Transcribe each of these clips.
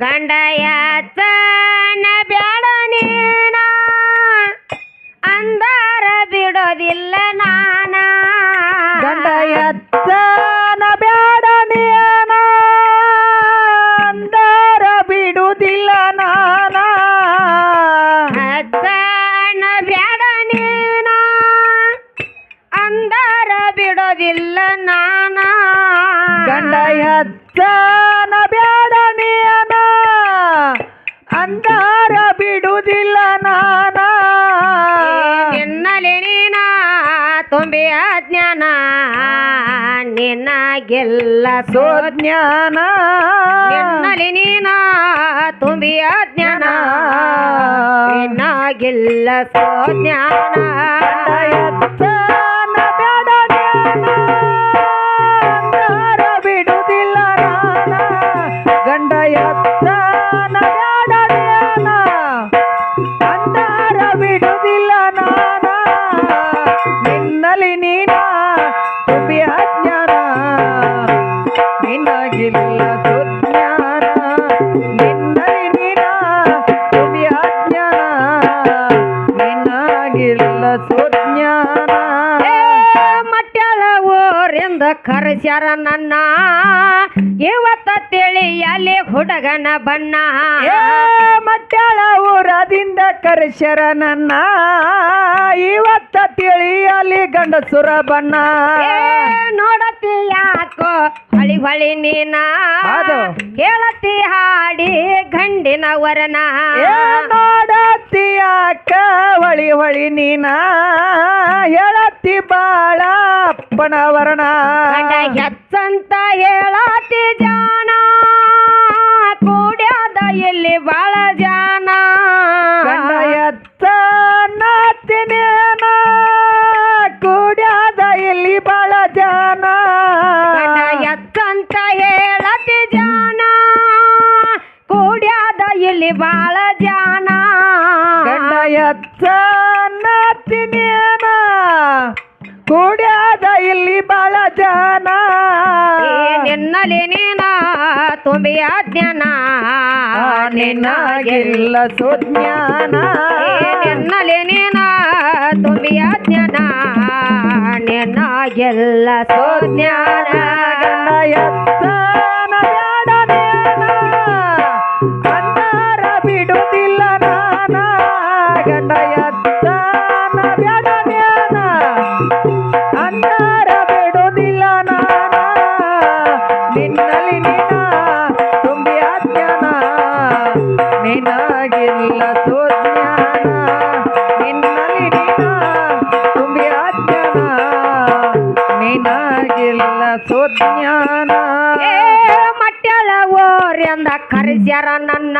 ಗಂಡಯಚ್ಚನ ಬೇಡ ನೀನ ಅಂದಾರ ಬಿಡೋದಿಲ್ಲ ನಾನ. ಗಂಡ ಎತ್ತನ ಬ್ಯಾಡ ನೀನ ಅಂದಾರ ಬಿಡುವುದಿಲ್ಲ ನಾನ. ಅತ್ತನ ಬೇಡ ನೀನ ಅಂದಾರ ಬಿಡೋದಿಲ್ಲ ನಾನ. ಗಂಡ ಎತ್ತನ ಬ್ಯಾಡ ನೀನ ಅಂದರ ಬಿಡುವುದಿಲ್ಲ ನಾನ. ನಿನ್ನಲೆ ನೀನ ತುಂಬಿ ಅಜ್ಞಾನ ನಿನ್ನಾಗೆಲ್ಲ ಸೋ ಜ್ಞಾನ ನಿನ್ನಲಿ ನೀನ ತುಂಬಿ ಅಜ್ಞಾನ ನಿನ್ನಾಗೆಲ್ಲ ಸೋ ಜ್ಞಾನ ನನ್ನ ಇವತ್ತ ತಿಳಿಯಲಿ ಹುಡುಗನ ಬಣ್ಣ. ಮಟ್ಟಳ ಊರದಿಂದ ಕರೆಸರ ನನ್ನ. ಇವತ್ತ ತಿಳಿಯಲಿ ಗಂಡಸುರ ಬಣ್ಣ. ನೋಡತಿ ಯಾಕೋ ಹೊಳಿ ಹೊಳಿ ನೀನ. ಕೇಳತಿ ಹಾಡಿ ಗಂಡಿನ ವರನ. ನೋಡತಿ ಯಾಕ ಹೊಳಿ ಹೊಳಿ ನೀನ. ಹೇಳತ್ತಿ ಬಾಳ ಅಪ್ಪನ ವರ್ಣ ಹೆಚ್ಚಂತ ಹೇಳತಿ ಜಾನ ಕೂಡ್ಯಾದ ಇಲ್ಲಿ ಬಾಳ ಜಾನ ಎತ್ತ ನಾತಿನೇನ. ಕೂಡ್ಯಾದ ಇಲ್ಲಿ ಬಾಳ ಜನ ಎತ್ತಂತ ಹೇಳತಿ ಜಾನ ಕೂಡ್ಯಾದ ಇಲ್ಲಿ ಬಾಳ ಏ ನಿನ್ನಲಿ ನೀನ ತುಂಬಿ ಅಜ್ಞಾನ ನಿನ್ನಾಗಿಲ್ಲ ಸುಜ್ಞಾನ ಏ ನಿನ್ನಲಿ ನೀನ ತುಂಬಿ ಅಜ್ಞಾನ ನಿನ್ನಾಗೆಲ್ಲ ಸುಜ್ಞಾನ ಗಂಡ ಸುಜ್ಞಾನ ಮಟ್ಟೆಲ ಓರ್ಯಂದ ಕರೆಸ್ಯಾರ ನನ್ನ.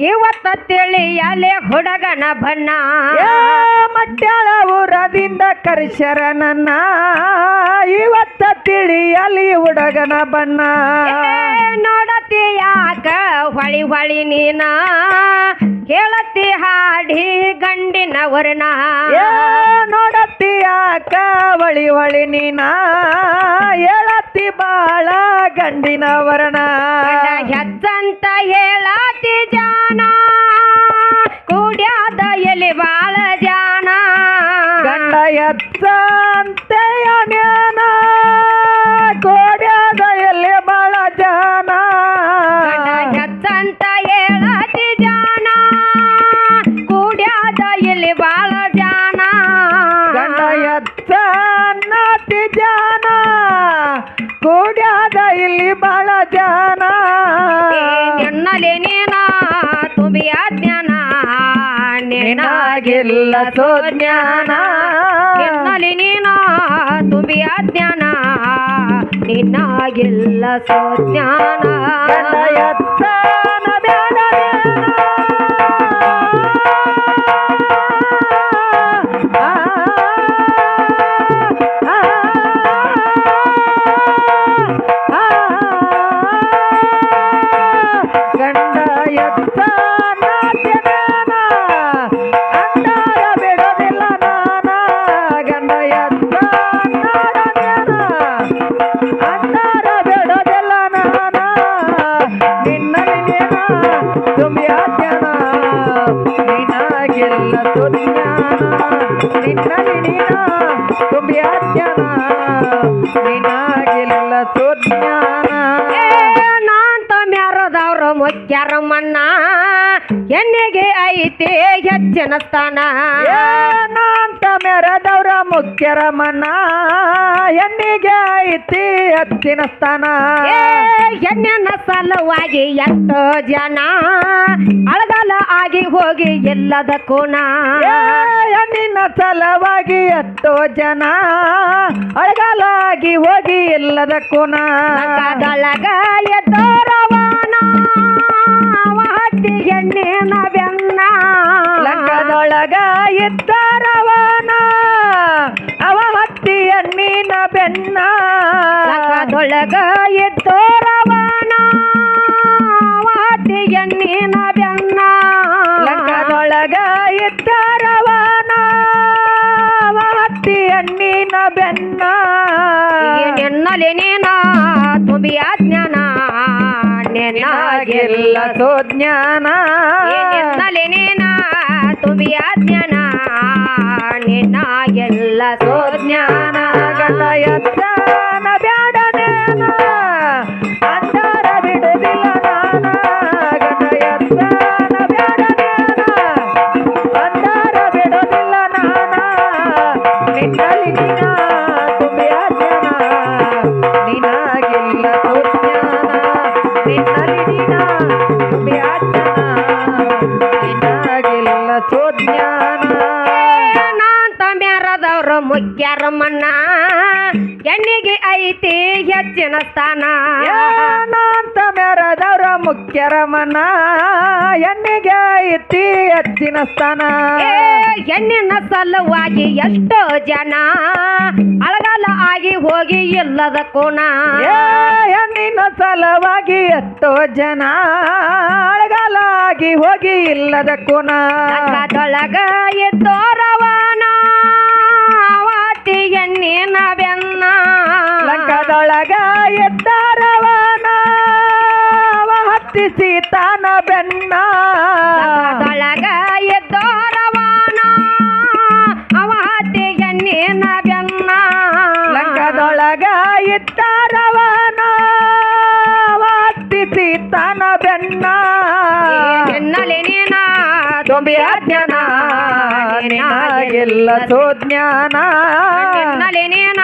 ಇವತ್ತ ತಿಳಿಯಲೆ ಹುಡುಗನ ಬಣ್ಣ. ಮಟ್ಟೆಳ ಊರದಿಂದ ಕರೆಸ್ಯಾರ ನನ್ನ. ಇವತ್ತ ತಿಳಿಯಲಿ ಹುಡುಗನ ಬಣ್ಣ. ನೋಡತಿ ಯಾಕ ಹೊಳಿ ಹೊಳಿ ನೀನ. ಹೇಳತಿ ಹಾಡಿ ಗಂಡಿನ ವರ್ಣ ಏ ನೋಡತ್ತಿ ಯಾಕ ಒಳಿ ನೀನ. ಹೇಳತ್ತಿ ಬಾಳ ಗಂಡಿನ ವರ್ಣ ಹೆಜ್ಜಂತ ಹೇಳತಿ ಜಾನ. ಕೋಡ್ಯಾದ ಇಲ್ಲಿ ಬಾಳ ಜನ ಏ ತುಂಬಿಯ ಜ್ಞಾನ. ತುಂಬಿ ಅಜ್ಞಾನ ಜ್ಞಾನ. ಸುಜ್ಞಾನ ನೀನಾ ನೀನ ತುಂಬಿ ಅಜ್ಞಾನ ನಿನ್ನಾಗಿಲ್ಲ ಸುಜ್ಞಾನ ಎಲ್ಲ ಎತ್ತನ ಬ್ಯಾಡ ಗಂಡ ಎದ್ದ ನಾಟ್ಯನ ಅಂಡಾರ ಬಿಡೋದಿಲ್ಲ ನಾನ ಗಂಡ ಎದ್ದ ನಾಡನ ಅಂಡಾರ ಬಿಡೋದಿಲ್ಲ ನಾನ ನಿನ್ನಲ್ಲಿ ನೀನ ತುಂಬಿ ಆದ್ಯನ ನಿನಗಿಲ್ಲ ದುನಿಯಾನ ನಿನ್ನಲ್ಲಿ ಮ್ಯಾರದವ್ರು ಮುಖ್ಯರ ಐತೆ ಹೆಚ್ಚಿನ ಸ್ಥಾನ. ಏನಂತ ಮೆರೆದವ್ರ ಮುಖ್ಯರ ಎನ್ನಿಗೆ ಹೆಣ್ಣಿಗೆ ಐತಿ ಹೆಚ್ಚಿನ ಸ್ಥಾನ. ಹೆಣ್ಣಿನ ಸಲುವಾಗಿ ಎಷ್ಟೋ ಜನ ಅಳಗಲ ಆಗಿ ಹೋಗಿ ಎಲ್ಲದ ಕೋಣ. ಹೆಣ್ಣಿನ ಸಲವಾಗಿ ಎಷ್ಟೋ ಜನ ಅಳಗಾಲಾಗಿ ಹೋಗಿ ಎಲ್ಲದ ಕೋಣ. ಎದ್ದೋರವನ ಹತ್ತಿ ಹೆಣ್ಣಿನ ಬೆನ್ನ. ಲಂಕದೊಳಗ ಇದ್ದಾರವನ. ಅವ ಹತ್ತಿ ಹೆಣ್ಣಿನ ಬೆನ್ನ. ಲಂಕದೊಳಗ ಅವ ಹತ್ತಿ ಹೆಣ್ಣಿನ ಬೆನ್ನ. ಲಂಕದೊಳಗ ಇದ್ದಾರವನ. ಅವ ಹತ್ತಿ ಹೆಣ್ಣಿನ ಬೆನ್ನ. ನಿನ್ನಲಿ ನೀನ ತುಂಬಿ ಅಜ್ಞಾನ ನಿನ್ನಾಗಿಲ್ಲ ನಿನಗೆಲ್ಲ ಸೋಜ್ಞಾನ ನಿನ್ನಲಿ ನೀನ ತುಂಬಿ ಅಜ್ಞಾನ ನಿನ್ನಾಗೆಲ್ಲ ಮ್ಯಾರದವ್ರು ಮುಗ್ಯಾರ ಮಣ್ಣ. ಹೆಣ್ಣಿಗೆ ಐತಿ ಹೆಚ್ಚಿನ ಸ್ಥಾನ. ಏನಂತ ಮೆರದವ್ರ ಮುಖ್ಯರ ಮನ ಹೆಣ್ಣಿಗೆ ಐತಿ ಹೆಚ್ಚಿನ ಸ್ಥಾನ. ಏ ಹೆಣ್ಣಿನ ಸಲುವಾಗಿ ಎಷ್ಟೋ ಜನ ಅಳಗಲ ಆಗಿ ಹೋಗಿ ಇಲ್ಲದ ಕೋಣ. ಏ ಹೆಣ್ಣಿನ ಸಲವಾಗಿ ಎಷ್ಟೋ ಜನ ಅಳಗಾಲಾಗಿ ಹೋಗಿ ಇಲ್ಲದ ಕೋಣ. ಎದ್ದೋರವನ ಲಂಕದೊಳಗ ಎದ್ದಾರವನ ಅವ ಹತ್ತಿ ಸೀತಾನ ಬೆನ್ನ. ಲಂಕದೊಳಗ ಎದ್ದೋರವನ ಅವಾತಿ ಹೆಣ್ಣಿನ ಬೆನ್ನ. ಲಂಕದೊಳಗ ಇದ್ದಾರವನ ಅವ ಹತ್ತಿ ಸೀತಾನ ಬೆನ್ನ. ನಿನ್ನಲಿ ನೀನ ತುಂಬಿ ಅಜ್ಞಾನ ಎಲ್ಲ ಸೋಜ್ಞಾನ. ನಿನ್ನಲಿ ನೀನ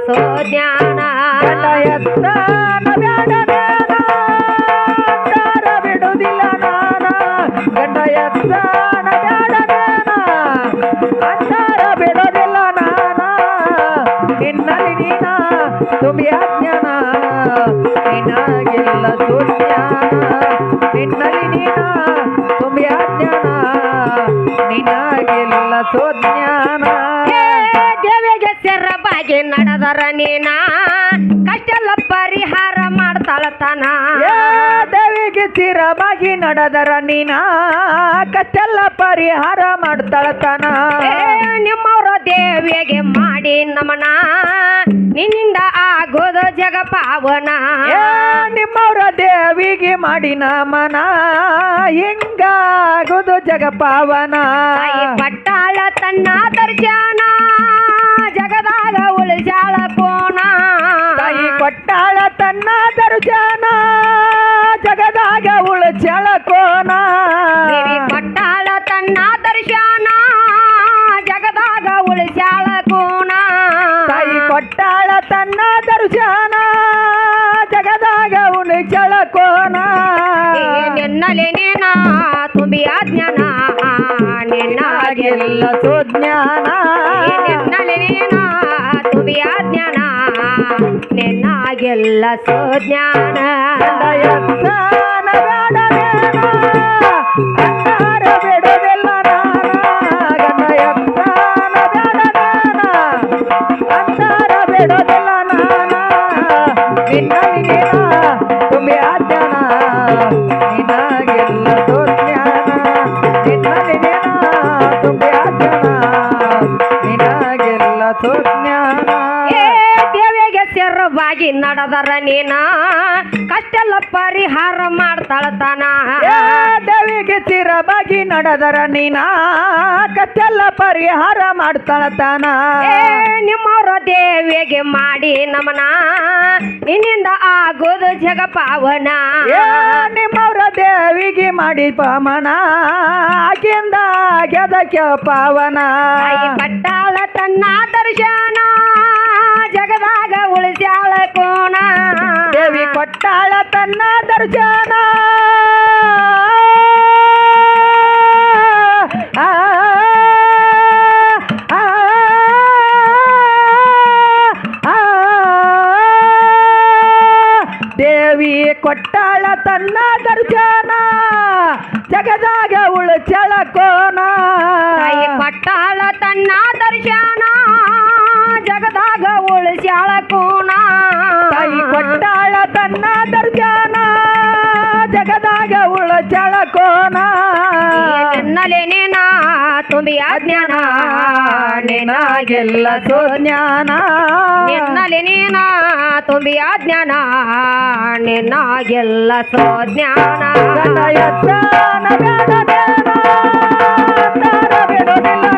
ನಿನ್ನಾಗೆಲ್ಲ ಸೋಜ್ಞಾನ ಬಿಡುವುದಿಲ್ಲ ನಾನ ಗಂಡ ಎತ್ತಾನ ಅಂತಾರ ಬಿಡುದಿಲ್ಲ ನಾನ ನಿನ್ನಲ್ಲಿ ನೀನ ತುಂಬಿ ಅಜ್ಞಾನ. ನಿನಗಿಲ್ಲ ಸುಜ್ಞಾನ ನಿನ್ನಲ್ಲಿ ನೀನ ತುಂಬಿ ಅಜ್ಞಾನ. ನಿನಗಿಲ್ಲ ಸುಜ್ಞಾನ ಸೆರಬಾಗಿ ನಡೆದರ ನೀನ? ಕಷ್ಟೆಲ್ಲ ಪರಿಹಾರ ಮಾಡ್ತಾಳತನ? ದೇವಿಗೆ ಬಾಗಿ ನಡೆದರ ನೀನ? ಕಷ್ಟೆಲ್ಲ ಪರಿಹಾರ ಮಾಡ್ತಾಳತನ? ಏ ನಿಮ್ಮವ್ರ ದೇವಿಗೆ ಮಾಡಿ ನಮನ? ನಿನ್ನಿಂದ ಆಗೋದು ಜಗ ಪಾವನ? ನಿಮ್ಮವ್ರ ದೇವಿಗೆ ಮಾಡಿ ನಮನ? ಹಿಂಗಾಗೋದು ಜಗ ಪಾವನ? ಪಟ್ಟಾಳ ತನ್ನ ದರ್ಶನ? ಜಗದಾಗ ಉಳಿಸಾಳ ಕೋಣ. ತಾಯಿ ಕೊಟ್ಟಾಳ ತನ್ನ ದರ್ಶನ ಜಗದಾಗ ಉಳಚಳ ಕೋಣ. ಕೊಟ್ಟಾಳ ತನ್ನ ದರ್ಶನ. ಜಗದಾಗ ಉಳಿಸಾಳ ಕೋಣ. ತಾಯಿ ಕೊಟ್ಟಾಳ ತನ್ನ ದರ್ಶನ. ಜಗದಾಗ ಉಳಚಳ ಕೋನ ಏ ನಿನ್ನಲೆ ನೀನ ತುಂಬಿ ಅಜ್ಞಾನ ನಿನ್ನಾಗೆಲ್ಲ ಸುಜ್ಞಾನ. ಏ ನಿನ್ನಲೆ ನೀನ ತುಂಬಿ ಸುಜ್ಞಾನ ನೀನ ಕಷ್ಟೆಲ್ಲ ಪರಿಹಾರ ಮಾಡ್ತಾಳತಾನ. ಏ ದೇವಿಗೆ ಚಿರಬಾಗಿ ನಡೆದರ ನೀನ ಕಷ್ಟೆಲ್ಲ ಪರಿಹಾರ ಮಾಡ್ತಾಳತಾನ. ಏ ನಿಮ್ಮವ್ರ ದೇವಿಗೆ ಮಾಡಿ ನಮನ ನಿನ್ನಿಂದ ಆಗೋದು ಜಗ ಪಾವನ. ನಿಮ್ಮವ್ರ ದೇವಿಗೆ ಮಾಡಿ ಪಾಮನ ಆಕಿಂದ ಗೆದಕ್ಕೆ ಪಾವನ. ಪಟ್ಟಾಳ ಕಟ್ಟಾಳ ತನ್ನ ದರ್ಶನ. ಜಗದಾಗ ಉಳಿಸ್ಯಾಳ ಕೋಣ ದೇವಿ ಕೊಟ್ಟಾಳ ತನ್ನ ದರ್ಶನ ಆ, ಆ, ಆ, ದೇವಿ ಕೊಟ್ಟಾಳ ತನ್ನ ದರ್ಶನ ಜಗದಾಗ ಉಳಿಸ್ಯಾಳ ಕೋನ ತಾಯಿ ಕಟ್ಟಾಳ ತನ್ನ ದರ್ಶನ ಜಗದಾಗ ಉಳಿಸ್ಯಾಳ ಕೋಣ. ತಾಯಿ ಕೊಟ್ಟಾಳ ತನ್ನ ದರ್ಜಾನ. ಜಗದಾಗ ಉಳಿಸ್ಯಾಳ ಕೋನ ನನ್ನಲೆ ನೀನ ತುಂಬಿ ಅಜ್ಞಾನ ನಿನಗೆಲ್ಲ ಸುಜ್ಞಾನ. ನಿನ್ನಲೆ ನೀನ ತುಂಬಿ ಅಜ್ಞಾನ ನಿನ್ನಾಗೆಲ್ಲ ಸೋಜ್ಞಾನ. ಎತ್ತಾನ ಬೇಡದೇನ, ಅಂತಾರ ಬಿಡುವುದಿಲ್ಲ.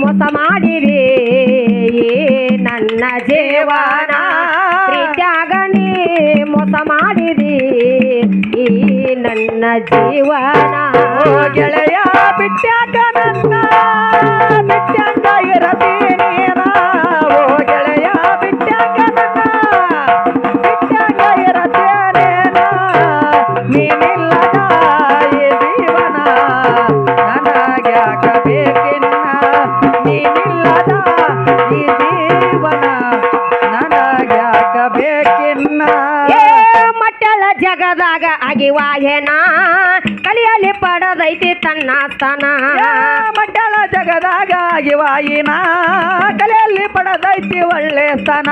ಮೋಸ ಮಾಡಿರಿ ನನ್ನ ಜೀವನ? ಪ್ರೀತ್ಯಾಗ ನೀ ಮೋಸ ಮಾಡಿರಿ, ಈ ನನ್ನ ಜೀವನ? ಗೆಳೆಯ ಬಿಟ್ಟ್ಯಾಕ ನನ್ನ ಬಿಟ್ಟಂಗ ಅಗಿವಾಯನ ಕಲಿಯಲಿ ಪಡದೈತಿ ತನ್ನ ಸ್ಥಾನ. ಮಂಡಳ ಜಗದಾಗ ಏನ ಕಲಿಯಲ್ಲಿ ಪಡದೈತಿ ಒಳ್ಳೆ ಸ್ಥಾನ.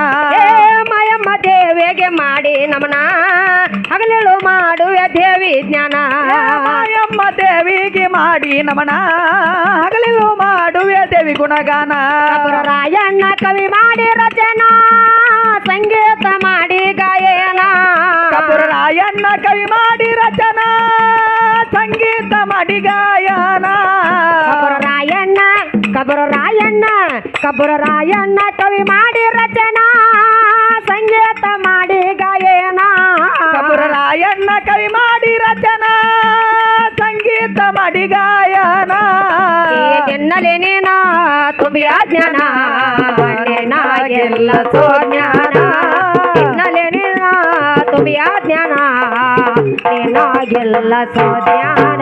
ಮಾಯಮ್ಮ ದೇವಿಗೆ ಮಾಡಿ ನಮನ ಹಗಲಿಳು ಮಾಡುವೆ ದೇವಿ ಜ್ಞಾನ. ಮಾಯಮ್ಮ ದೇವಿಗೆ ಮಾಡಿ ನಮನ ಹಗಲಿಲು ಮಾಡುವೆ ದೇವಿ ಗುಣಗಾನ. ರಾಯಣ್ಣ ಕವಿ ಮಾಡಿ ರಚನಾ. ಕಬುರ ರಾಯಣ್ಣ ಕವಿ ಮಾಡಿ ರಚನಾ ಸಂಗೀತ ಮಾಡಿ ಗಾಯನ. ಕಪುರ ರಾಯಣ್ಣ ಕವಿ ಮಾಡಿ ರಚನಾ ಸಂಗೀತ ಮಾಡಿ ಗಾಯನ. ಎನ್ನಲೆ ನೀನ ತುಂಬಿ ಅಜ್ಞಾನ ಎಲ್ಲ ಸೋಜ್ಞಾನ ಎನ್ನಲೆ ನೀನ ತುಂಬಿ ಅಜ್ಞಾನ ನಿನಗೆಲ್ಲ ಸೋಜ್ಞಾನ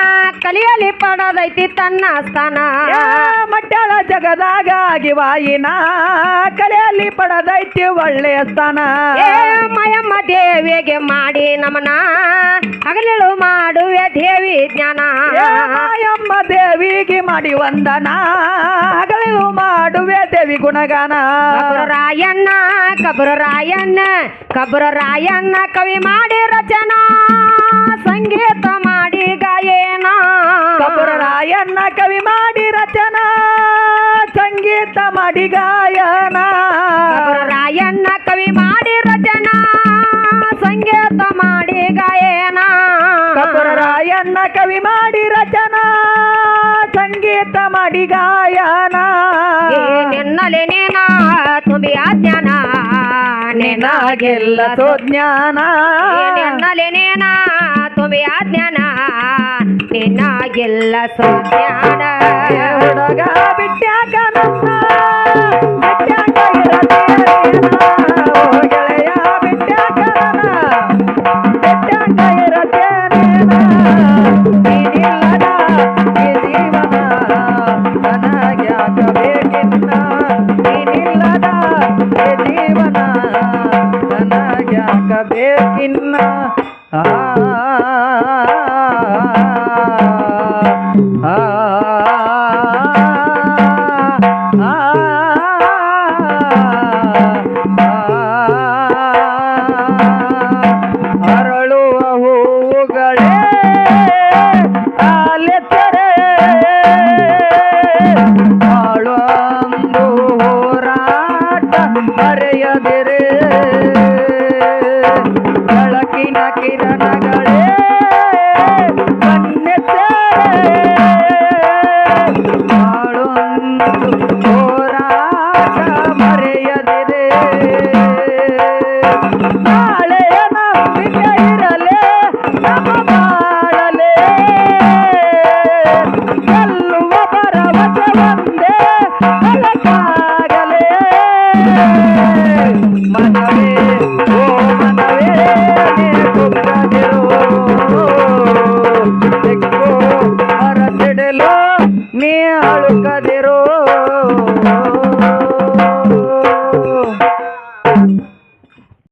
ಕಲಿಯಲಿ ಪಡದೈತಿ ತನ್ನ ಸ್ಥಾನ. ಮಟ್ಟಳ ಜಗದಾಗ ಆಗಿವಾಯಿನ ಕಲೆಯಲ್ಲಿ ಪಡದೈತಿ ಒಳ್ಳೆಯ ಸ್ಥಾನ. ಮಯಮ್ಮ ದೇವಿಗೆ ಮಾಡಿ ನಮನ ಹಗಲಿಳು ಮಾಡುವೆ ದೇವಿ ಜ್ಞಾನ. ಮಯಮ್ಮ ದೇವಿಗೆ ಮಾಡಿ ವಂದನ ಹಗಲು ಮಾಡುವೆ ದೇವಿ ಗುಣಗಾನ. ರಾಯಣ್ಣ ಕಬ್ರು ರಾಯಣ್ಣ ಕಬ್ರು ರಾಯಣ್ಣ ಕವಿ ಮಾಡಿ ರಚನಾ ಸಂಗೀತ ಮಾಡಿ ಗಾಯನ ಏನ? ರಾಯಣ್ಣ ಕವಿ ಮಾಡಿ ರಚನಾ ಸಂಗೀತ ಮಾಡಿ ಗಾಯನ. ರಾಯಣ್ಣ ಕವಿ ಮಾಡಿ ರಚನಾ ಮಾಡಿ ಗಾಯನ. ಕಬರರಾಯಣ್ಣ ಕವಿ ಮಾಡಿ ರಚನಾ ಸಂಗೀತ ಮಾಡಿ ಗಾಯನ. ನಿನ್ನಲೆ ನೀನ ತುಂಬಿ ಅಜ್ಞಾನ ನಿನಗೆಲ್ಲ ತೋ ಜ್ಞಾನ ನಿನ್ನಲೆ ನೀನ ತುಂಬಿ ಜ್ಞಾನ ನಿನ್ನ ಎಲ್ಲ ಹುಡುಗ.